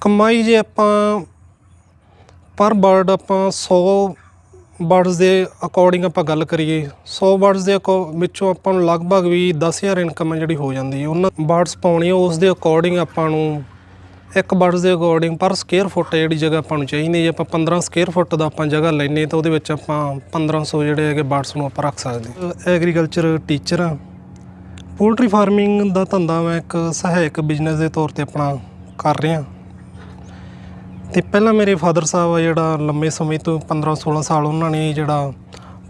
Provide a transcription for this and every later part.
ਕਮਾਈ ਜੇ ਆਪਾਂ, ਪਰ ਬਰਡ ਆਪਾਂ 100 ਬਰਡਸ ਦੇ ਅਕੋਰਡਿੰਗ ਆਪਾਂ ਗੱਲ ਕਰੀਏ 100 ਬਰਡਸ ਦੇ ਅਕੋ- ਵਿੱਚੋਂ ਆਪਾਂ ਨੂੰ ਲਗਭਗ ਵੀ 10000 ਇਨਕਮ ਜਿਹੜੀ ਹੋ ਜਾਂਦੀ ਹੈ। ਉਹਨਾਂ ਬਰਡਸ ਪਾਉਣੀ ਉਸ ਦੇ ਅਕੋਰਡਿੰਗ ਆਪਾਂ ਨੂੰ ਇੱਕ ਬਰਡਸ ਦੇ ਅਕੋਰਡਿੰਗ ਪਰ ਸਕੁਅਰ ਫੁੱਟ ਜਿਹੜੀ ਜਗ੍ਹਾ ਆਪਾਂ ਨੂੰ ਚਾਹੀਦੀ ਜੇ ਆਪਾਂ 15 ਸਕੁਅਰ ਫੁੱਟ ਦਾ ਆਪਾਂ ਜਗ੍ਹਾ ਲੈਨੇ ਤਾਂ ਉਹਦੇ ਵਿੱਚ ਆਪਾਂ 1500 ਜਿਹੜੇ ਹੈਗੇ ਬਰਡਸ ਨੂੰ ਆਪਾਂ ਰੱਖ ਸਕਦੇ ਐਗਰੀਕਲਚਰ ਟੀਚਰ ਆ। ਪੋਲਟਰੀ ਫਾਰਮਿੰਗ ਦਾ ਧੰਦਾ ਮੈਂ ਇੱਕ ਸਹਾਇਕ ਬਿਜ਼ਨਸ ਦੇ ਤੌਰ ਤੇ ਆਪਣਾ ਕਰ ਰਿਹਾ ਤੇ ਪਹਿਲਾਂ ਮੇਰੇ ਫਾਦਰ ਸਾਹਿਬ ਆ ਜਿਹੜਾ ਲੰਮੇ ਸਮੇਂ ਤੋਂ 15 16 ਸਾਲ ਉਹਨਾਂ ਨੇ ਜਿਹੜਾ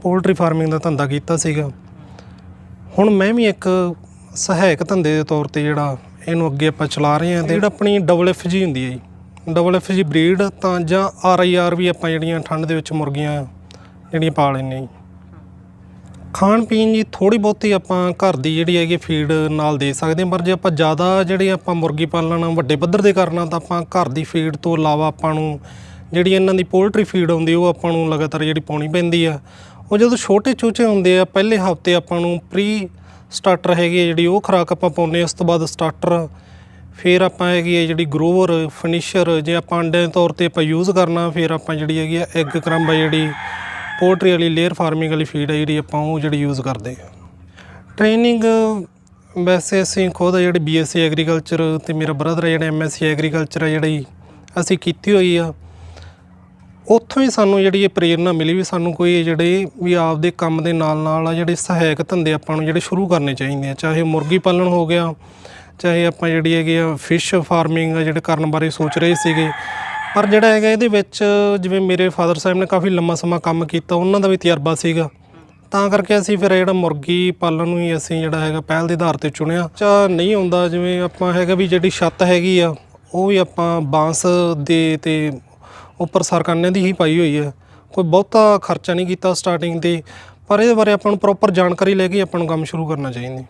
ਪੋਲਟਰੀ ਫਾਰਮਿੰਗ ਦਾ ਧੰਦਾ ਕੀਤਾ ਸੀਗਾ। ਹੁਣ ਮੈਂ ਵੀ ਇੱਕ ਸਹਾਇਕ ਧੰਦੇ ਦੇ ਤੌਰ ਤੇ ਜਿਹੜਾ ਇਹਨੂੰ ਅੱਗੇ ਆਪਾਂ ਚਲਾ ਰਹੇ ਹਾਂ ਤੇ ਜਿਹੜਾ ਆਪਣੀ ਡਬਲ ਐਫ ਜੀ ਹੁੰਦੀ ਹੈ ਜੀ। ਡਬਲ ਐਫ ਜੀ ਬਰੀਡ ਤਾਂ ਜਾਂ ਆਰ ਆਈ ਆਰ ਵੀ ਆਪਾਂ ਜਿਹੜੀਆਂ ਠੰਡ ਦੇ ਵਿੱਚ ਮੁਰਗੀਆਂ ਜਿਹੜੀਆਂ ਪਾ ਲੈਂਦੇ ਜੀ। ਖਾਣ ਪੀਣ ਜੀ ਥੋੜੀ ਬਹੁਤੀ ਆਪਾਂ ਘਰ ਦੀ ਜਿਹੜੀ ਹੈਗੀ ਫੀਡ ਨਾਲ ਦੇ ਸਕਦੇ ਹਾਂ, ਪਰ ਜੇ ਆਪਾਂ ਜ਼ਿਆਦਾ ਜਿਹੜੇ ਆਪਾਂ ਮੁਰਗੀ ਪਾਲਣ, ਵੱਡੇ ਪੱਧਰ ਤੇ ਕਰਨਾ ਤਾਂ ਆਪਾਂ ਘਰ ਦੀ ਫੀਡ ਤੋਂ ਇਲਾਵਾ ਆਪਾਂ ਨੂੰ ਜਿਹੜੀ ਇਹਨਾਂ ਦੀ ਪੋਲਟਰੀ ਫੀਡ ਹੁੰਦੀ ਉਹ ਆਪਾਂ ਨੂੰ ਲਗਾਤਾਰ ਜਿਹੜੀ ਪਾਉਣੀ ਪੈਂਦੀ ਆ। ਉਹ ਜਦੋਂ ਛੋਟੇ ਚੂਚੇ ਹੁੰਦੇ ਆ, ਪਹਿਲੇ ਹਫ਼ਤੇ ਆਪਾਂ ਨੂੰ ਪ੍ਰੀ ਸਟਾਰਟਰ ਹੈਗੀ ਆ ਜਿਹੜੀ, ਉਹ ਖੁਰਾਕ ਆਪਾਂ ਪਾਉਂਦੇ ਹਾਂ, ਉਸ ਤੋਂ ਬਾਅਦ ਸਟਾਰਟਰ ਫਿਰ ਆਪਾਂ ਹੈਗੀ ਹੈ ਜਿਹੜੀ ਗਰੋਵਰ ਫਿਨਿਸ਼ਰ ਜੇ ਆਪਾਂ ਅੰਡੇ ਦੇ ਤੌਰ ਤੇ ਆਪਾਂ ਯੂਜ਼ ਕਰਨਾ, ਫਿਰ ਆਪਾਂ ਜਿਹੜੀ ਹੈਗੀ ਆ ਐਗ ਕਰੰਬ ਆ ਜਿਹੜੀ ਪੋਲਟਰੀ ਵਾਲੀ ਲੇਅਰ ਫਾਰਮਿੰਗ ਵਾਲੀ ਫੀਡ ਹੈ ਜਿਹੜੀ ਆਪਾਂ ਉਹ ਜਿਹੜੀ ਯੂਜ਼ ਕਰਦੇ ਆ ਟ੍ਰੇਨਿੰਗ ਵੈਸੇ ਅਸੀਂ ਖੁਦ ਜਿਹੜੀ ਬੀਐਸਸੀ ਐਗਰੀਕਲਚਰ ਤੇ ਮੇਰਾ ਬ੍ਰਦਰ ਹੈ ਜਿਹੜਾ ਐਮਐਸਸੀ ਐਗਰੀਕਲਚਰ ਹੈ ਜਿਹੜੀ ਅਸੀਂ ਕੀਤੀ ਹੋਈ ਆ, ਉੱਥੋਂ ਹੀ ਸਾਨੂੰ ਜਿਹੜੀ ਇਹ ਪ੍ਰੇਰਣਾ ਮਿਲੀ ਵੀ ਸਾਨੂੰ ਕੋਈ ਜਿਹੜੇ ਵੀ ਆਪਦੇ ਕੰਮ ਦੇ ਨਾਲ ਨਾਲ ਆ ਜਿਹੜੇ ਸਹਾਇਕ ਧੰਦੇ ਆਪਾਂ ਨੂੰ ਜਿਹੜੇ ਸ਼ੁਰੂ ਕਰਨੇ ਚਾਹੀਦੇ ਆ, ਚਾਹੇ ਮੁਰਗੀ ਪਾਲਣ ਹੋ ਗਿਆ, ਚਾਹੇ ਆਪਾਂ ਜਿਹੜੀ ਹੈਗੀ ਆ ਫਿਸ਼ ਫਾਰਮਿੰਗ ਆ ਜਿਹੜੇ ਕਰਨ ਬਾਰੇ ਸੋਚ ਰਹੇ ਸੀਗੇ ਪਰ ਜਿਹੜਾ ਹੈਗਾ ਇਹਦੇ ਵਿੱਚ ਜਿਵੇਂ ਮੇਰੇ ਫਾਦਰ ਸਾਹਿਬ ਨੇ ਕਾਫੀ ਲੰਮਾ ਸਮਾਂ ਕੰਮ ਕੀਤਾ ਉਹਨਾਂ ਦਾ ਵੀ ਤਜਰਬਾ ਸੀਗਾ। ਤਾਂ ਕਰਕੇ ਅਸੀਂ ਫਿਰ ਜਿਹੜਾ ਮੁਰਗੀ ਪਾਲਣ ਨੂੰ ਹੀ ਅਸੀਂ ਜਿਹੜਾ ਹੈਗਾ ਪਹਿਲ ਦੇ ਆਧਾਰ ਤੇ ਚੁਣਿਆ। ਚਾ ਨਹੀਂ ਹੁੰਦਾ ਜਿਵੇਂ ਆਪਾਂ ਹੈਗਾ ਵੀ ਜਿਹੜੀ ਛੱਤ ਹੈਗੀ ਆ ਉਹ ਵੀ ਆਪਾਂ ਬਾਂਸ ਦੇ ਤੇ ਉੱਪਰ ਸਰਕਾਨੇ ਦੀ ਹੀ ਪਾਈ ਹੋਈ ਹੈ। ਕੋਈ ਬਹੁਤਾ ਖਰਚਾ ਨਹੀਂ ਕੀਤਾ ਸਟਾਰਟਿੰਗ ਤੇ ਪਰ ਇਹਦੇ ਬਾਰੇ ਆਪਾਂ ਨੂੰ ਪ੍ਰੋਪਰ ਜਾਣਕਾਰੀ ਲੈ ਕੇ ਆਪਾਂ ਨੂੰ ਕੰਮ ਸ਼ੁਰੂ ਕਰਨਾ ਚਾਹੀਦਾ।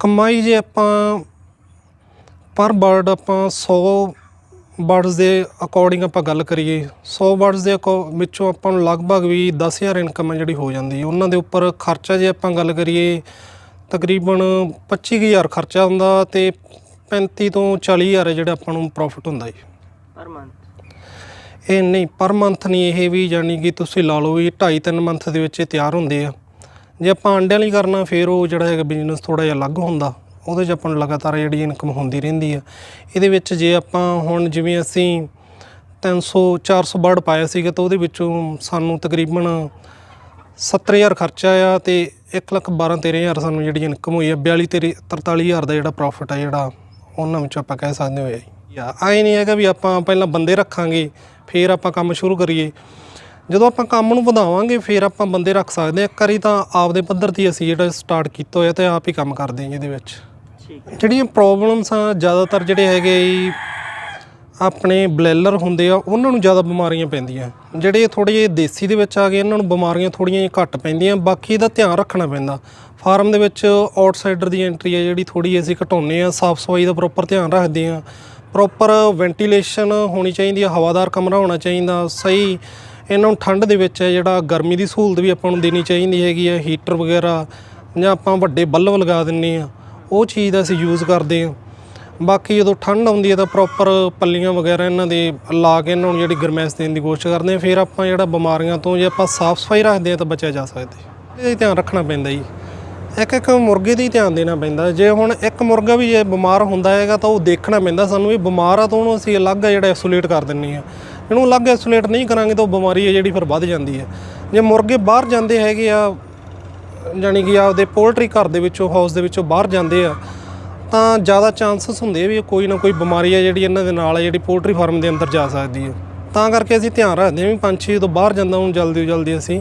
ਕਮਾਈ ਜੇ ਆਪਾਂ ਪਰ ਬਰਡ ਆਪਾਂ 100 ਬਰਡਸ ਦੇ ਅਕੋਰਡਿੰਗ ਆਪਾਂ ਗੱਲ ਕਰੀਏ 100 ਬਰਡਸ ਦੇ ਵਿੱਚੋਂ ਆਪਾਂ ਨੂੰ ਲਗਭਗ ਵੀ 10000 ਇਨਕਮ ਜਿਹੜੀ ਹੋ ਜਾਂਦੀ ਹੈ ਉਹਨਾਂ ਦੇ ਉੱਪਰ ਖਰਚਾ ਜੇ ਆਪਾਂ ਗੱਲ ਕਰੀਏ ਤਕਰੀਬਨ 25000 ਖਰਚਾ ਹੁੰਦਾ ਤੇ 35 ਤੋਂ 40000 ਜਿਹੜਾ ਆਪਾਂ ਨੂੰ ਪ੍ਰੋਫਿਟ ਹੁੰਦਾ ਹੈ ਪਰ ਮੰਥ ਇਹ ਨਹੀਂ ਪਰ ਮੰਥ ਨਹੀਂ ਇਹ ਵੀ ਜਾਨੀ ਕਿ ਤੁਸੀਂ ਲਾ ਲਓ ਵੀ 2.5 3 ਮੰਥ ਦੇ ਵਿੱਚ ਇਹ ਤਿਆਰ ਹੁੰਦੇ ਆ। ਜੇ ਆਪਾਂ ਅੰਡਿਆਂ ਲਈ ਕਰਨਾ ਫਿਰ ਉਹ ਜਿਹੜਾ ਹੈਗਾ ਬਿਜ਼ਨਸ ਥੋੜਾ ਜਿਹਾ ਅਲੱਗ ਹੁੰਦਾ। ਉਹਦੇ 'ਚ ਆਪਾਂ ਨੂੰ ਲਗਾਤਾਰ ਜਿਹੜੀ ਇਨਕਮ ਹੁੰਦੀ ਰਹਿੰਦੀ ਆ। ਇਹਦੇ ਵਿੱਚ ਜੇ ਆਪਾਂ ਹੁਣ ਜਿਵੇਂ ਅਸੀਂ 300 400 ਬਰਡ ਪਾਇਆ ਸੀਗਾ ਤਾਂ ਉਹਦੇ ਵਿੱਚੋਂ ਸਾਨੂੰ ਤਕਰੀਬਨ 70000 ਖਰਚਾ ਆ ਤੇ 1 ਲੱਖ 12 13000 ਸਾਨੂੰ ਜਿਹੜੀ ਇਨਕਮ ਹੋਈ ਆ 42 ਤੇ 43000 ਦਾ ਜਿਹੜਾ ਪ੍ਰੋਫਿਟ ਆ ਜਿਹੜਾ ਉਹਨਾਂ ਵਿੱਚੋਂ ਆਪਾਂ ਕਹਿ ਸਕਦੇ ਹੋਏ ਯਾ ਆਏ ਨਹੀਂ ਹੈਗਾ ਵੀ ਆਪਾਂ ਪਹਿਲਾਂ ਬੰਦੇ ਰੱਖਾਂਗੇ, ਫਿਰ ਆਪਾਂ ਕੰਮ ਸ਼ੁਰੂ ਕਰੀਏ। ਜਦੋਂ ਆਪਾਂ ਕੰਮ ਨੂੰ ਵਧਾਵਾਂਗੇ, ਫਿਰ ਆਪਾਂ ਬੰਦੇ ਰੱਖ ਸਕਦੇ ਹਾਂ ਇੱਕ ਵਾਰੀ ਤਾਂ ਆਪਦੇ ਪੱਧਰ ਤੇ ਅਸੀਂ ਜਿਹੜਾ ਸਟਾਰਟ ਕੀਤਾ ਹੋਇਆ ਤੇ ਆਪ ਹੀ ਕੰਮ ਕਰਦੇ ਹਾਂ ਇਹਦੇ ਵਿੱਚ। ਜਿਹੜੀਆਂ ਪ੍ਰੋਬਲਮਸ ਆ, ਜ਼ਿਆਦਾਤਰ ਜਿਹੜੇ ਹੈਗੇ ਜੀ, ਆਪਣੇ ਬਲੈਲਰ ਹੁੰਦੇ ਆ, ਉਹਨਾਂ ਨੂੰ ਜ਼ਿਆਦਾ ਬਿਮਾਰੀਆਂ ਪੈਂਦੀਆਂ। ਜਿਹੜੇ ਥੋੜੇ ਜਿਹੇ ਦੇਸੀ ਦੇ ਵਿੱਚ ਆ ਗਏ, ਇਹਨਾਂ ਨੂੰ ਬਿਮਾਰੀਆਂ ਥੋੜੀਆਂ ਜਿਹੀਆਂ ਘੱਟ ਪੈਂਦੀਆਂ, ਬਾਕੀ ਇਹਦਾ ਧਿਆਨ ਰੱਖਣਾ ਪੈਂਦਾ। ਫਾਰਮ ਦੇ ਵਿੱਚ ਆਊਟਸਾਈਡਰ ਦੀ ਐਂਟਰੀ ਆ, ਜਿਹੜੀ ਥੋੜੀ ਅਸੀਂ ਘਟਾਉਂਦੇ ਆ, ਸਾਫ਼ ਸਫ਼ਾਈ ਦਾ ਪ੍ਰੋਪਰ ਧਿਆਨ ਰੱਖਦੇ ਆ। ਪ੍ਰੋਪਰ ਵੈਂਟੀਲੇਸ਼ਨ ਹੋਣੀ ਚਾਹੀਦੀ ਆ, ਹਵਾਦਾਰ ਕਮਰਾ ਹੋਣਾ ਚਾਹੀਦਾ, ਸਹੀ ਇਹਨਾਂ ਨੂੰ ਠੰਡ ਦੇ ਵਿੱਚ ਹੈ ਜਿਹੜਾ ਗਰਮੀ ਦੀ ਸਹੂਲਤ ਵੀ ਆਪਾਂ ਨੂੰ ਦੇਣੀ ਚਾਹੀਦੀ ਹੈਗੀ ਆ ਹੀਟਰ ਵਗੈਰਾ, ਜਾਂ ਆਪਾਂ ਵੱਡੇ ਬੱਲਬ ਲਗਾ ਦਿੰਨੇ ਆ। ਉਹ ਚੀਜ਼ ਦਾ ਅਸੀਂ ਯੂਜ਼ ਕਰਦੇ ਹਾਂ। ਬਾਕੀ ਜਦੋਂ ਠੰਡ ਆਉਂਦੀ ਹੈ ਤਾਂ ਪ੍ਰੋਪਰ ਪੱਲੀਆਂ ਵਗੈਰਾ ਇਹਨਾਂ ਦੇ ਲਾ ਕੇ ਇਹਨਾਂ ਨੂੰ ਜਿਹੜੀ ਗਰਮੈਸ਼ ਦੇਣ ਦੀ ਕੋਸ਼ਿਸ਼ ਕਰਦੇ ਹਾਂ। ਫਿਰ ਆਪਾਂ ਜਿਹੜਾ ਬਿਮਾਰੀਆਂ ਤੋਂ ਜੇ ਆਪਾਂ ਸਾਫ਼ ਸਫ਼ਾਈ ਰੱਖਦੇ ਹਾਂ ਤਾਂ ਬਚਿਆ ਜਾ ਸਕਦਾ ਇਹ ਧਿਆਨ ਰੱਖਣਾ ਪੈਂਦਾ ਜੀ। ਇੱਕ ਇੱਕ ਮੁਰਗੇ ਦੀ ਧਿਆਨ ਦੇਣਾ ਪੈਂਦਾ। ਜੇ ਹੁਣ ਇੱਕ ਮੁਰਗਾ ਵੀ ਜੇ ਬਿਮਾਰ ਹੁੰਦਾ ਹੈਗਾ ਤਾਂ ਉਹ ਦੇਖਣਾ ਪੈਂਦਾ ਸਾਨੂੰ ਇਹ ਬਿਮਾਰ ਆ ਤਾਂ ਉਹਨੂੰ ਅਸੀਂ ਅਲੱਗ ਜਿਹੜਾ ਆਈਸੋਲੇਟ ਕਰ ਦਿੰਨੇ ਆ ਇਹਨੂੰ ਅਲੱਗ ਆਈਸੋਲੇਟ ਨਹੀਂ ਕਰਾਂਗੇ ਤਾਂ ਉਹ ਬਿਮਾਰੀ ਹੈ ਜਿਹੜੀ ਫਿਰ ਵੱਧ ਜਾਂਦੀ ਹੈ। ਜੇ ਮੁਰਗੇ ਬਾਹਰ ਜਾਂਦੇ ਹੈਗੇ ਆ ਜਾਣੀ ਕਿ ਆਪਦੇ ਪੋਲਟਰੀ ਘਰ ਦੇ ਵਿੱਚੋਂ ਹਾਊਸ ਦੇ ਵਿੱਚੋਂ ਬਾਹਰ ਜਾਂਦੇ ਆ, ਤਾਂ ਜ਼ਿਆਦਾ ਚਾਂਸਸ ਹੁੰਦੇ ਆ ਵੀ ਕੋਈ ਨਾ ਕੋਈ ਬਿਮਾਰੀ ਆ ਜਿਹੜੀ ਇਹਨਾਂ ਦੇ ਨਾਲ ਆ, ਜਿਹੜੀ ਪੋਲਟਰੀ ਫਾਰਮ ਦੇ ਅੰਦਰ ਜਾ ਸਕਦੀ ਹੈ ਤਾਂ ਕਰਕੇ ਅਸੀਂ ਧਿਆਨ ਰੱਖਦੇ ਹਾਂ ਵੀ ਪੰਛੀ ਜਦੋਂ ਬਾਹਰ ਜਾਂਦਾ ਉਹਨੂੰ ਜਲਦੀ ਤੋਂ ਜਲਦੀ ਅਸੀਂ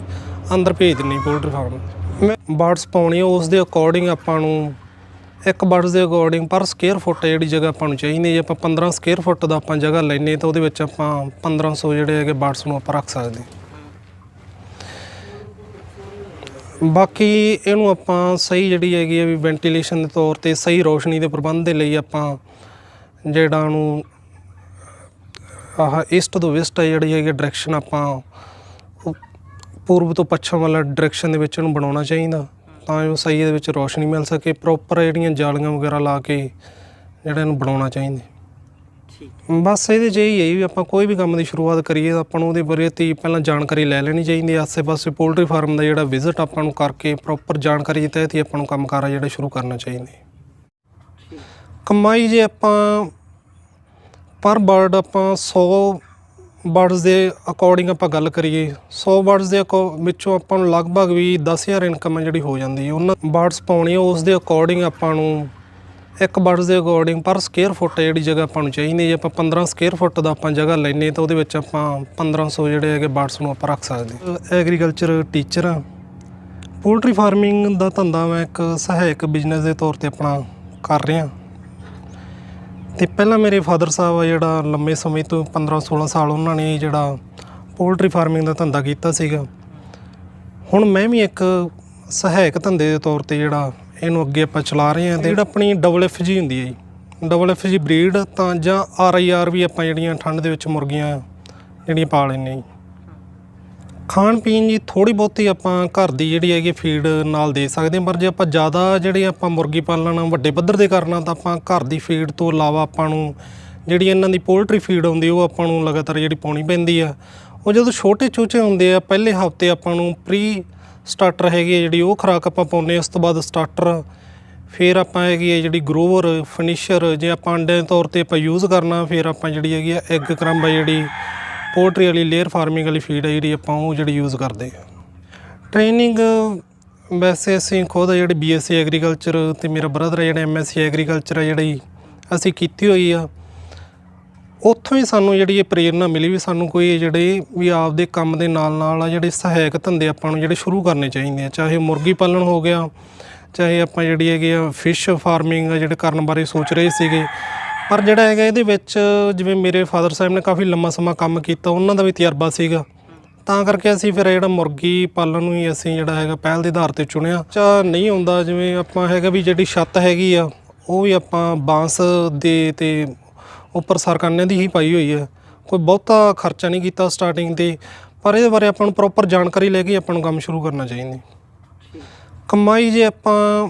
ਅੰਦਰ ਭੇਜ ਦਿੰਦੇ ਪੋਲਟਰੀ ਫਾਰਮ ਮੈਂ ਬਰਡਸ ਪਾਉਣੀ ਆ, ਉਸ ਦੇ ਅਕੋਰਡਿੰਗ ਆਪਾਂ ਨੂੰ ਇੱਕ ਬਰਡਸ ਦੇ ਅਕੋਰਡਿੰਗ ਪਰ ਸਕੁਅਰ ਫੁੱਟ ਜਿਹੜੀ ਜਗ੍ਹਾ ਆਪਾਂ ਨੂੰ ਚਾਹੀਦੀ ਜੇ ਆਪਾਂ 15 ਸਕੁਅਰ ਫੁੱਟ ਦਾ ਆਪਾਂ ਜਗ੍ਹਾ ਲੈਨੇ ਤਾਂ ਉਹਦੇ ਵਿੱਚ ਆਪਾਂ 1500 ਜਿਹੜੇ ਹੈਗੇ ਬਰਡਸ ਨੂੰ ਆਪਾਂ ਰੱਖ ਸਕਦੇ ਹਾਂ ਬਾਕੀ ਇਹਨੂੰ ਆਪਾਂ ਸਹੀ ਜਿਹੜੀ ਹੈਗੀ ਆ ਵੀ ਵੈਂਟੀਲੇਸ਼ਨ ਦੇ ਤੌਰ ਤੇ ਸਹੀ ਰੋਸ਼ਨੀ ਦੇ ਪ੍ਰਬੰਧ ਦੇ ਲਈ ਆਪਾਂ ਜਿਹੜਾ ਨੂੰ, ਆਹ ਈਸਟ ਤੋਂ ਵੈਸਟ ਜਿਹੜੀ ਹੈਗੀ ਡਾਇਰੈਕਸ਼ਨ ਆਪਾਂ ਉਹ ਪੂਰਬ ਤੋਂ ਪੱਛਮ ਵਾਲਾ ਡਾਇਰੈਕਸ਼ਨ ਦੇ ਵਿੱਚ ਇਹਨੂੰ ਬਣਾਉਣਾ ਚਾਹੀਦਾ ਤਾਂ ਜੋ ਸਹੀ ਇਹਦੇ ਵਿੱਚ ਰੋਸ਼ਨੀ ਮਿਲ ਸਕੇ ਪ੍ਰੋਪਰ ਜਿਹੜੀਆਂ ਜਾਲੀਆਂ ਵਗੈਰਾ ਲਾ ਕੇ ਜਿਹੜਾ ਇਹਨੂੰ ਬਣਾਉਣਾ ਚਾਹੀਦਾ। ਬਸ ਇਹਦੇ 'ਚ ਇਹੀ ਹੈ ਵੀ ਆਪਾਂ ਕੋਈ ਵੀ ਕੰਮ ਦੀ ਸ਼ੁਰੂਆਤ ਕਰੀਏ ਤਾਂ ਆਪਾਂ ਨੂੰ ਉਹਦੇ ਬਾਰੇ ਤੇ ਪਹਿਲਾਂ ਜਾਣਕਾਰੀ ਲੈ ਲੈਣੀ ਚਾਹੀਦੀ ਹੈ। ਆਸੇ-ਪਾਸੇ ਪੋਲਟਰੀ ਫਾਰਮ ਦਾ ਜਿਹੜਾ ਵਿਜ਼ਿਟ ਆਪਾਂ ਨੂੰ ਕਰਕੇ ਪ੍ਰੋਪਰ ਜਾਣਕਾਰੀ ਦੇ ਤਹਿਤ ਹੀ ਆਪਾਂ ਨੂੰ ਕੰਮਕਾਰ ਆ ਜਿਹੜਾ ਸ਼ੁਰੂ ਕਰਨਾ ਚਾਹੀਦਾ। ਹੈ ਕਮਾਈ ਜੇ ਆਪਾਂ ਪਰ ਬਰਡ ਆਪਾਂ 100 ਬਰਡਸ ਦੇ ਅਕੋਰਡਿੰਗ ਆਪਾਂ ਗੱਲ ਕਰੀਏ 100 ਬਰਡਸ ਦੇ ਅਕੋ- ਵਿੱਚੋਂ ਆਪਾਂ ਨੂੰ ਲਗਭਗ ਵੀ 10000 ਇਨਕਮ ਹੈ ਜਿਹੜੀ ਹੋ ਜਾਂਦੀ ਹੈ। ਉਹਨਾਂ ਬਰਡਸ ਪਾਉਣੀ ਹੈ, ਉਸ ਦੇ ਅਕੋਰਡਿੰਗ ਆਪਾਂ ਨੂੰ ਇੱਕ ਬਰਡਸ ਦੇ ਅਕੋਰਡਿੰਗ ਪਰ ਸਕੁਅਰ ਫੁੱਟ ਜਿਹੜੀ ਜਗ੍ਹਾ ਆਪਾਂ ਨੂੰ ਚਾਹੀਦੀ ਜੇ ਆਪਾਂ 15 ਸਕੁਅਰ ਫੁੱਟ ਦਾ ਆਪਾਂ ਜਗ੍ਹਾ ਲੈਨੇ ਤਾਂ ਉਹਦੇ ਵਿੱਚ ਆਪਾਂ 1500 ਜਿਹੜੇ ਹੈਗੇ ਬਰਡਸ ਨੂੰ ਆਪਾਂ ਰੱਖ ਸਕਦੇ ਹਾਂ। ਐਗਰੀਕਲਚਰ ਟੀਚਰ ਆ। ਪੋਲਟਰੀ ਫਾਰਮਿੰਗ ਦਾ ਧੰਦਾ ਮੈਂ ਇੱਕ ਸਹਾਇਕ ਬਿਜ਼ਨਸ ਦੇ ਤੌਰ ਤੇ ਆਪਣਾ ਕਰ ਰਿਹਾ। ਤੇ ਪਹਿਲਾਂ ਮੇਰੇ ਫਾਦਰ ਸਾਹਿਬ ਆ ਜਿਹੜਾ ਲੰਮੇ ਸਮੇਂ ਤੋਂ 15 16 ਸਾਲ ਉਹਨਾਂ ਨੇ ਜਿਹੜਾ ਪੋਲਟਰੀ ਫਾਰਮਿੰਗ ਦਾ ਧੰਦਾ ਕੀਤਾ ਸੀਗਾ। ਹੁਣ ਮੈਂ ਵੀ ਇੱਕ ਸਹਾਇਕ ਧੰਦੇ ਦੇ ਤੌਰ ਤੇ ਜਿਹੜਾ ਇਹਨੂੰ ਅੱਗੇ ਆਪਾਂ ਚਲਾ ਰਹੇ ਹਾਂ ਤੇ ਜਿਹੜਾ ਆਪਣੀ ਡਬਲ ਐਫ ਜੀ ਹੁੰਦੀ ਹੈ ਜੀ। ਡਬਲ ਐਫ ਜੀ ਬਰੀਡ ਤਾਂ ਜਾਂ ਆਰ ਆਈ ਆਰ ਵੀ ਆਪਾਂ ਜਿਹੜੀਆਂ ਠੰਡ ਦੇ ਵਿੱਚ ਮੁਰਗੀਆਂ ਜਿਹੜੀਆਂ ਪਾ ਲੈਂਦੇ ਹਾਂ ਜੀ। ਖਾਣ ਪੀਣ ਜੀ ਥੋੜੀ ਬਹੁਤੀ ਆਪਾਂ ਘਰ ਦੀ ਜਿਹੜੀ ਹੈਗੀ ਫੀਡ ਨਾਲ ਦੇ ਸਕਦੇ ਹਾਂ, ਪਰ ਜੇ ਆਪਾਂ ਜ਼ਿਆਦਾ ਜਿਹੜੇ ਆਪਾਂ ਮੁਰਗੀ ਪਾਲਣਾ ਵੱਡੇ ਪੱਧਰ ਤੇ ਕਰਨਾ ਤਾਂ ਆਪਾਂ ਘਰ ਦੀ ਫੀਡ ਤੋਂ ਇਲਾਵਾ ਆਪਾਂ ਨੂੰ ਜਿਹੜੀ ਇਹਨਾਂ ਦੀ ਪੋਲਟਰੀ ਫੀਡ ਹੁੰਦੀ ਉਹ ਆਪਾਂ ਨੂੰ ਲਗਾਤਾਰ ਜਿਹੜੀ ਪਾਉਣੀ ਪੈਂਦੀ ਆ। ਉਹ ਜਦੋਂ ਛੋਟੇ ਚੂਚੇ ਹੁੰਦੇ ਆ, ਪਹਿਲੇ ਹਫ਼ਤੇ ਆਪਾਂ ਨੂੰ ਪ੍ਰੀ ਸਟਾਰਟਰ ਹੈਗੀ ਆ ਜਿਹੜੀ, ਉਹ ਖੁਰਾਕ ਆਪਾਂ ਪਾਉਂਦੇ ਹਾਂ, ਉਸ ਤੋਂ ਬਾਅਦ ਸਟਾਰਟਰ। ਫਿਰ ਆਪਾਂ ਹੈਗੀ ਹੈ ਜਿਹੜੀ ਗਰੋਵਰ, ਫਿਨਿਸ਼ਰ, ਜੇ ਆਪਾਂ ਅੰਡੇ ਦੇ ਤੌਰ ਤੇ ਆਪਾਂ ਯੂਜ਼ ਕਰਨਾ, ਫਿਰ ਆਪਾਂ ਜਿਹੜੀ ਹੈਗੀ ਆ ਐਗ ਕਰੰਬ ਆ ਜਿਹੜੀ, ਪੋਲਟਰੀ ਵਾਲੀ, ਲੇਅਰ ਫਾਰਮਿੰਗ ਵਾਲੀ ਫੀਡ ਹੈ ਜਿਹੜੀ ਆਪਾਂ ਉਹ ਜਿਹੜੀ ਯੂਜ਼ ਕਰਦੇ ਆ ਟ੍ਰੇਨਿੰਗ, ਵੈਸੇ ਅਸੀਂ ਖੁਦ ਜਿਹੜੀ ਬੀਐਸਸੀ ਐਗਰੀਕਲਚਰ ਤੇ ਮੇਰਾ ਬ੍ਰਦਰ ਹੈ ਜਿਹੜਾ ਐਮਐਸਸੀ ਐਗਰੀਕਲਚਰ ਹੈ ਜਿਹੜੀ, ਅਸੀਂ ਕੀਤੀ ਹੋਈ ਆ। ਉੱਥੋਂ ਹੀ ਸਾਨੂੰ ਜਿਹੜੀ ਇਹ ਪ੍ਰੇਰਣਾ ਮਿਲੀ ਵੀ ਸਾਨੂੰ ਕੋਈ ਜਿਹੜੇ ਵੀ ਆਪਦੇ ਕੰਮ ਦੇ ਨਾਲ ਨਾਲ ਆ ਜਿਹੜੇ ਸਹਾਇਕ ਧੰਦੇ ਆਪਾਂ ਨੂੰ ਜਿਹੜੇ ਸ਼ੁਰੂ ਕਰਨੇ ਚਾਹੀਦੇ ਆ, ਚਾਹੇ ਮੁਰਗੀ ਪਾਲਣ ਹੋ ਗਿਆ, ਚਾਹੇ ਆਪਾਂ ਜਿਹੜੀ ਹੈਗੀ ਆ ਫਿਸ਼ ਫਾਰਮਿੰਗ ਜਿਹੜੇ ਕਰਨ ਬਾਰੇ ਸੋਚ ਰਹੇ ਸੀਗੇ। ਪਰ ਜਿਹੜਾ ਹੈਗਾ ਇਹਦੇ ਵਿੱਚ ਜਿਵੇਂ ਮੇਰੇ ਫਾਦਰ ਸਾਹਿਬ ਨੇ ਕਾਫੀ ਲੰਮਾ ਸਮਾਂ ਕੰਮ ਕੀਤਾ, ਉਹਨਾਂ ਦਾ ਵੀ ਤਜਰਬਾ ਸੀਗਾ। ਤਾਂ ਕਰਕੇ ਅਸੀਂ ਫਿਰ ਜਿਹੜਾ ਮੁਰਗੀ ਪਾਲਣ ਨੂੰ ਹੀ ਅਸੀਂ ਜਿਹੜਾ ਹੈਗਾ ਪਹਿਲ ਦੇ ਆਧਾਰ ਤੇ ਚੁਣਿਆ। ਚਾ ਨਹੀਂ ਹੁੰਦਾ ਜਿਵੇਂ ਆਪਾਂ ਹੈਗਾ ਵੀ ਜਿਹੜੀ ਛੱਤ ਹੈਗੀ ਆ, ਉਹ ਵੀ ਆਪਾਂ ਬਾਂਸ ਦੇ ਤੇ ਉੱਪਰ ਸਰਕਾਨੇ ਦੀ ਹੀ ਪਾਈ ਹੋਈ ਹੈ। ਕੋਈ ਬਹੁਤਾ ਖਰਚਾ ਨਹੀਂ ਕੀਤਾ ਸਟਾਰਟਿੰਗ ਤੇ, ਪਰ ਇਹਦੇ ਬਾਰੇ ਆਪਾਂ ਨੂੰ ਪ੍ਰੋਪਰ ਜਾਣਕਾਰੀ ਲੈ ਕੇ ਆਪਾਂ ਨੂੰ ਕੰਮ ਸ਼ੁਰੂ ਕਰਨਾ ਚਾਹੀਦਾ। ਕਮਾਈ ਜੇ ਆਪਾਂ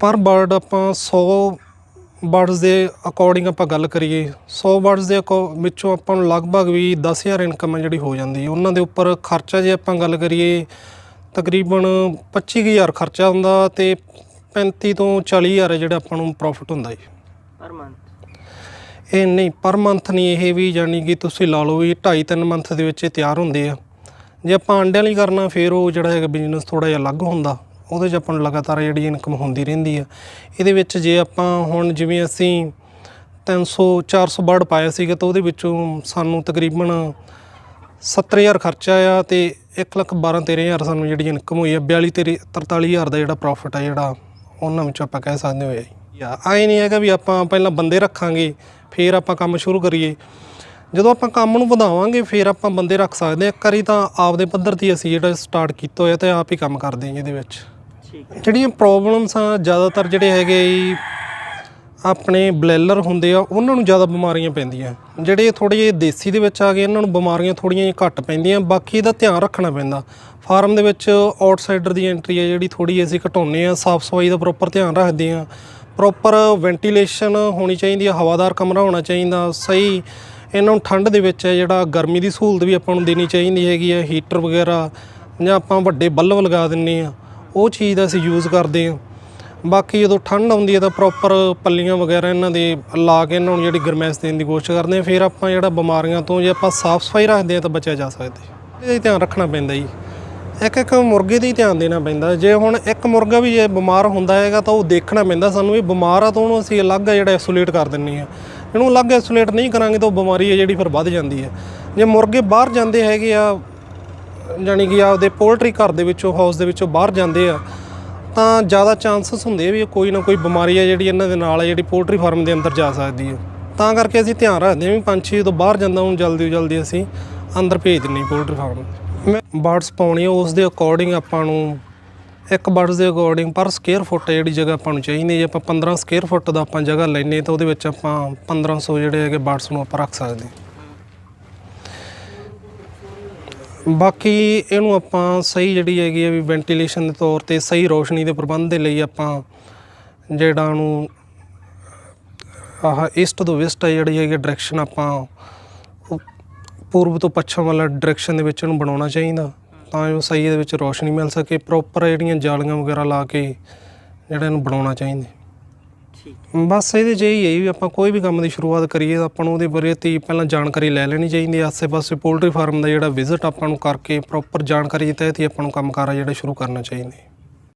ਪਰ ਬਰਡ ਆਪਾਂ 100 ਬਰਡਸ ਦੇ ਅਕੋਰਡਿੰਗ ਆਪਾਂ ਗੱਲ ਕਰੀਏ 100 ਬਰਡਸ ਦੇ ਅਕੋ- ਵਿੱਚੋਂ ਆਪਾਂ ਨੂੰ ਲਗਭਗ ਵੀ 10000 ਇਨਕਮ ਹੈ ਜਿਹੜੀ ਹੋ ਜਾਂਦੀ ਉਹਨਾਂ ਦੇ ਉੱਪਰ ਖਰਚਾ ਜੇ ਆਪਾਂ ਗੱਲ ਕਰੀਏ, ਤਕਰੀਬਨ 25000 ਖਰਚਾ ਹੁੰਦਾ ਤੇ 35 ਤੋਂ 40000 ਹੈ ਜਿਹੜਾ ਆਪਾਂ ਨੂੰ ਪ੍ਰੋਫਿਟ ਹੁੰਦਾ ਜੀ। ਪਰ ਮੰਥ ਇਹ ਨਹੀਂ, ਪਰ ਮੰਥ ਨਹੀਂ ਇਹ ਵੀ ਜਾਨੀ ਕਿ ਤੁਸੀਂ ਲਾ ਲਓ ਵੀ 2.5 3 ਮੰਥ ਦੇ ਵਿੱਚ ਇਹ ਤਿਆਰ ਹੁੰਦੇ ਆ। ਜੇ ਆਪਾਂ ਅੰਡਿਆਂ ਲਈ ਕਰਨਾ, ਫਿਰ ਉਹ ਜਿਹੜਾ ਹੈਗਾ ਬਿਜ਼ਨਸ ਥੋੜਾ ਜਿਹਾ ਅਲੱਗ ਹੁੰਦਾ। ਉਹਦੇ 'ਚ ਆਪਾਂ ਨੂੰ ਲਗਾਤਾਰ ਜਿਹੜੀ ਇਨਕਮ ਹੁੰਦੀ ਰਹਿੰਦੀ ਆ। ਇਹਦੇ ਵਿੱਚ ਜੇ ਆਪਾਂ ਹੁਣ ਜਿਵੇਂ ਅਸੀਂ 300 400 ਬਰਡ ਪਾਇਆ ਸੀਗਾ, ਤਾਂ ਉਹਦੇ ਵਿੱਚੋਂ ਸਾਨੂੰ ਤਕਰੀਬਨ 70000 ਖਰਚਾ ਆ ਤੇ 1 ਲੱਖ 12 13000 ਸਾਨੂੰ ਜਿਹੜੀ ਇਨਕਮ ਹੋਈ ਆ 42 ਤੇ 43000 ਦਾ ਜਿਹੜਾ ਪ੍ਰੋਫਿਟ ਆ ਜਿਹੜਾ ਉਹਨਾਂ ਵਿੱਚੋਂ ਆਪਾਂ ਕਹਿ ਸਕਦੇ ਹੋਏ ਯਾ ਆਏ ਨਹੀਂ ਹੈਗਾ ਵੀ ਆਪਾਂ ਪਹਿਲਾਂ ਬੰਦੇ ਰੱਖਾਂਗੇ ਫਿਰ ਆਪਾਂ ਕੰਮ ਸ਼ੁਰੂ ਕਰੀਏ। ਜਦੋਂ ਆਪਾਂ ਕੰਮ ਨੂੰ ਵਧਾਵਾਂਗੇ ਫਿਰ ਆਪਾਂ ਬੰਦੇ ਰੱਖ ਸਕਦੇ ਹਾਂ ਇੱਕ ਵਾਰੀ ਤਾਂ ਆਪਦੇ ਪੱਧਰ ਤੇ ਅਸੀਂ ਜਿਹੜਾ ਸਟਾਰਟ ਕੀਤਾ ਹੋਇਆ ਤੇ ਆਪ ਹੀ ਕੰਮ ਕਰਦੇ ਹਾਂ ਇਹਦੇ ਵਿੱਚ। ਠੀਕ ਹੈ। ਜਿਹੜੀਆਂ ਪ੍ਰੋਬਲਮਸ ਆ ਜ਼ਿਆਦਾਤਰ ਜਿਹੜੇ ਹੈਗੇ ਆਪਣੇ ਬਲੈਲਰ ਹੁੰਦੇ ਆ, ਉਹਨਾਂ ਨੂੰ ਜ਼ਿਆਦਾ ਬਿਮਾਰੀਆਂ ਪੈਂਦੀਆਂ। ਜਿਹੜੇ ਥੋੜੇ ਜਿਹੇ ਦੇਸੀ ਦੇ ਵਿੱਚ ਆ ਗਏ, ਇਹਨਾਂ ਨੂੰ ਬਿਮਾਰੀਆਂ ਥੋੜੀਆਂ ਜਿਹੀਆਂ ਘੱਟ ਪੈਂਦੀਆਂ, ਬਾਕੀ ਇਹਦਾ ਧਿਆਨ ਰੱਖਣਾ ਪੈਂਦਾ। ਫਾਰਮ ਦੇ ਵਿੱਚ ਆਊਟਸਾਈਡਰ ਦੀ ਐਂਟਰੀ ਹੈ ਜਿਹੜੀ ਥੋੜੀ ਅਸੀਂ ਘਟਾਉਂਦੇ ਆ, ਸਾਫ਼ ਸਫ਼ਾਈ ਦਾ ਪ੍ਰੋਪਰ ਧਿਆਨ ਰੱਖਦੇ ਆ। ਪ੍ਰੋਪਰ ਵੈਂਟੀਲੇਸ਼ਨ ਹੋਣੀ ਚਾਹੀਦੀ ਆ, ਹਵਾਦਾਰ ਕਮਰਾ ਹੋਣਾ ਚਾਹੀਦਾ, ਸਹੀ ਇਹਨਾਂ ਨੂੰ ਠੰਡ ਦੇ ਵਿੱਚ ਹੈ ਜਿਹੜਾ ਗਰਮੀ ਦੀ ਸਹੂਲਤ ਵੀ ਆਪਾਂ ਨੂੰ ਦੇਣੀ ਚਾਹੀਦੀ ਹੈਗੀ ਆ, ਹੀਟਰ ਵਗੈਰਾ ਜਾਂ ਆਪਾਂ ਵੱਡੇ ਬੱਲਬ ਲਗਾ ਦਿੰਨੇ ਆ, ਉਹ ਚੀਜ਼ ਦਾ ਅਸੀਂ ਯੂਜ਼ ਕਰਦੇ ਆ। ਬਾਕੀ ਜਦੋਂ ਠੰਡ ਆਉਂਦੀ ਹੈ ਤਾਂ ਪ੍ਰੋਪਰ ਪੱਲੀਆਂ ਵਗੈਰਾ ਇਹਨਾਂ ਦੇ ਲਾ ਕੇ ਇਹਨਾਂ ਨੂੰ ਜਿਹੜੀ ਗਰਮੈਸ਼ ਦੇਣ ਦੀ ਕੋਸ਼ਿਸ਼ ਕਰਦੇ ਆ ਫਿਰ ਆਪਾਂ ਜਿਹੜਾ ਬਿਮਾਰੀਆਂ ਤੋਂ ਜੇ ਆਪਾਂ ਸਾਫ਼ ਸਫ਼ਾਈ ਰੱਖਦੇ ਆ ਤਾਂ ਬਚਿਆ ਜਾ ਸਕਦਾ ਇਹਦਾ ਧਿਆਨ ਰੱਖਣਾ ਪੈਂਦਾ ਜੀ। ਇੱਕ ਇੱਕ ਮੁਰਗੇ ਦਾ ਹੀ ਧਿਆਨ ਦੇਣਾ ਪੈਂਦਾ। ਜੇ ਹੁਣ ਇੱਕ ਮੁਰਗਾ ਵੀ ਜੇ ਬਿਮਾਰ ਹੁੰਦਾ ਹੈਗਾ ਤਾਂ ਉਹ ਦੇਖਣਾ ਪੈਂਦਾ ਸਾਨੂੰ ਇਹ ਬਿਮਾਰ ਆ ਤਾਂ ਉਹਨੂੰ ਅਸੀਂ ਅਲੱਗ ਜਿਹੜਾ ਆਈਸੋਲੇਟ ਕਰ ਦਿੰਨੇ ਆ ਇਹਨੂੰ ਅਲੱਗ ਆਈਸੋਲੇਟ ਨਹੀਂ ਕਰਾਂਗੇ ਤਾਂ ਉਹ ਬਿਮਾਰੀ ਹੈ ਜਿਹੜੀ ਫਿਰ ਵੱਧ ਜਾਂਦੀ ਹੈ। ਜੇ ਮੁਰਗੇ ਬਾਹਰ ਜਾਂਦੇ ਹੈਗੇ ਆ, ਜਾਣੀ ਕਿ ਆਪਦੇ ਪੋਲਟਰੀ ਘਰ ਦੇ ਵਿੱਚੋਂ ਹਾਊਸ ਦੇ ਵਿੱਚੋਂ ਬਾਹਰ ਜਾਂਦੇ ਆ ਤਾਂ ਜ਼ਿਆਦਾ ਚਾਂਸਸ ਹੁੰਦੇ ਆ ਵੀ ਕੋਈ ਨਾ ਕੋਈ ਬਿਮਾਰੀ ਆ ਜਿਹੜੀ ਇਹਨਾਂ ਦੇ ਨਾਲ ਆ, ਜਿਹੜੀ ਪੋਲਟਰੀ ਫਾਰਮ ਦੇ ਅੰਦਰ ਜਾ ਸਕਦੀ ਹੈ ਤਾਂ ਕਰਕੇ ਅਸੀਂ ਧਿਆਨ ਰੱਖਦੇ ਹਾਂ ਵੀ ਪੰਛੀ ਜਦੋਂ ਬਾਹਰ ਜਾਂਦਾ ਉਹਨੂੰ ਜਲਦੀ ਤੋਂ ਜਲਦੀ ਅਸੀਂ ਅੰਦਰ ਭੇਜ ਦਿੰਦੇ ਪੋਲਟਰੀ ਫਾਰਮ ਮੈਂ ਬਰਡਸ ਪਾਉਣੀ ਆ ਉਸ ਦੇ ਅਕੋਰਡਿੰਗ ਆਪਾਂ ਨੂੰ ਇੱਕ ਬਰਡਸ ਦੇ ਅਕੋਰਡਿੰਗ ਪਰ ਸਕੁਅਰ ਫੁੱਟ ਜਿਹੜੀ ਜਗ੍ਹਾ ਆਪਾਂ ਨੂੰ ਚਾਹੀਦੀ ਜੇ ਆਪਾਂ 15 ਸਕੁਅਰ ਫੁੱਟ ਦਾ ਆਪਾਂ ਜਗ੍ਹਾ ਲੈਨੇ ਤਾਂ ਉਹਦੇ ਵਿੱਚ ਆਪਾਂ 1500 ਜਿਹੜੇ ਹੈਗੇ ਬਰਡਸ ਨੂੰ ਆਪਾਂ ਰੱਖ ਸਕਦੇ ਹਾਂ। ਬਾਕੀ ਇਹਨੂੰ ਆਪਾਂ ਸਹੀ ਜਿਹੜੀ ਹੈਗੀ ਆ ਵੀ ਵੈਂਟੀਲੇਸ਼ਨ ਦੇ ਤੌਰ ਤੇ ਸਹੀ ਰੋਸ਼ਨੀ ਦੇ ਪ੍ਰਬੰਧ ਦੇ ਲਈ ਆਪਾਂ ਜਿਹੜਾ ਨੂੰ, ਆਹ ਈਸਟ ਤੋਂ ਵੈਸਟ ਜਿਹੜੀ ਹੈਗੀ ਡਾਇਰੈਕਸ਼ਨ ਆਪਾਂ ਪੂਰਬ ਤੋਂ ਪੱਛਮ ਵਾਲਾ ਡਾਇਰੈਕਸ਼ਨ ਦੇ ਵਿੱਚ ਇਹਨੂੰ ਬਣਾਉਣਾ ਚਾਹੀਦਾ ਤਾਂ ਜੋ ਸਹੀ ਇਹਦੇ ਵਿੱਚ ਰੋਸ਼ਨੀ ਮਿਲ ਸਕੇ ਪ੍ਰੋਪਰ ਜਿਹੜੀਆਂ ਜਾਲੀਆਂ ਵਗੈਰਾ ਲਾ ਕੇ ਜਿਹੜਾ ਇਹਨੂੰ ਬਣਾਉਣਾ ਚਾਹੀਦਾ। ਬਸ ਇਹਦੇ 'ਚ ਇਹੀ ਹੈ ਵੀ ਆਪਾਂ ਕੋਈ ਵੀ ਕੰਮ ਦੀ ਸ਼ੁਰੂਆਤ ਕਰੀਏ ਤਾਂ ਆਪਾਂ ਨੂੰ ਉਹਦੇ ਬਾਰੇ ਤੀ ਪਹਿਲਾਂ ਜਾਣਕਾਰੀ ਲੈ ਲੈਣੀ ਚਾਹੀਦੀ ਹੈ। ਆਸੇ-ਪਾਸੇ ਪੋਲਟਰੀ ਫਾਰਮ ਦਾ ਜਿਹੜਾ ਵਿਜ਼ਿਟ ਆਪਾਂ ਨੂੰ ਕਰਕੇ ਪ੍ਰੋਪਰ ਜਾਣਕਾਰੀ ਦੇ ਤਹਿਤ ਹੀ ਆਪਾਂ ਨੂੰ ਕੰਮਕਾਰ ਆ ਜਿਹੜਾ ਸ਼ੁਰੂ ਕਰਨਾ ਚਾਹੀਦਾ। ਹੈ